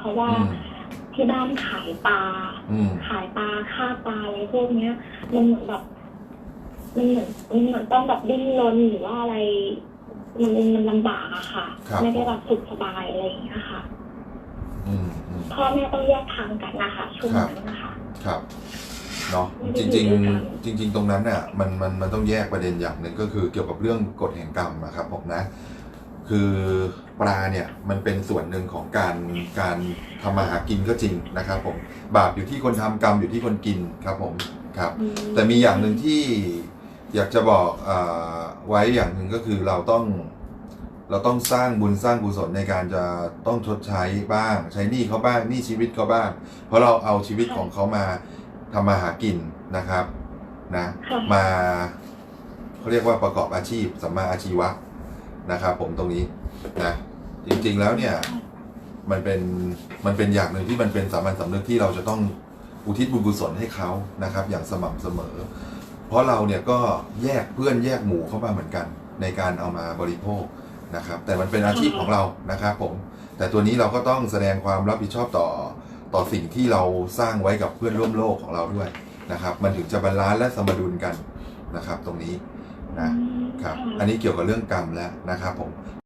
เพราะว่าอืมที่บ้านขายปลาอืมขายปลาฆ่าปลาอะไรพวกเนี้ย มันเหมือนแบบมันเหมือนมันเหมือนต้องแบบดิ้นรนหรือว่าอะไร มันมันลำบากอะค่ะครับไม่ได้แบบสุขสบายอะไรอย่างเงี้ยค่ะอืมอืมพ่อแม่ต้องแยกทางกันนะคะช่วงนั้นนะคะครับเนาะไม่จได้ริงอยู่ด้วยกันๆจริง ๆ ตรงนั้นเนี่ยมันมันมันต้องแยกประเด็นอย่างหนึ่งก็คือเกี่ยวกับเรื่องกฎแห่งกรรมนะครับผมนะ คือปลาเนี่ยมันเป็นส่วนหนึ่งของการการทำมาหากินก็จริงนะครับผมบาปอยู่ที่คนทำกรรมอยู่ที่คนกินครับผมครับอืแต่มีอย่างหนึ่งที่อยากจะบอกอาไว้อย่างหนึ่งก็คือเราต้องเราต้องสร้างบุญสร้างกุศลในการจะต้องชดใช้บ้าง ใช้หนี้เขาบ้างหนี้ชีวิตเขาบ้าง เพราะเราเอาชีวิตของเขามาทำมาหากินนะครับนะ ค่ะ มาเขาเรียกว่าประกอบอาชีพสัมมาอาชีวะ นะครับผมตรงนี้นะจริงๆแล้วเนี่ยมันเป็นมันเป็นอย่างหนึ่งที่มันเป็นสามัญสำนึกที่เราจะต้องอุทิศบุญกุศลให้เขานะครับ อย่างสม่ำเสมอ เพราะเราเนี่ยก็แยกเพื่อนแยกหมู่เข้ามาเหมือนกัน ในการเอามาบริโภคนะครับ แต่มันเป็นอาชีพของเรานะครับผมแต่ตัวนี้เราก็ต้องแสดงความรับผิดชอบต่อต่อสิ่งที่เราสร้างไว้กับเพื่อนร่วมโลกของเราด้วยนะครับ มันถึงจะบาลานซ์และสมดุลกันนะครับ ตรงนี้ นะครับ อันนี้เกี่ยวกับเรื่องกรรมแล้วนะครับผม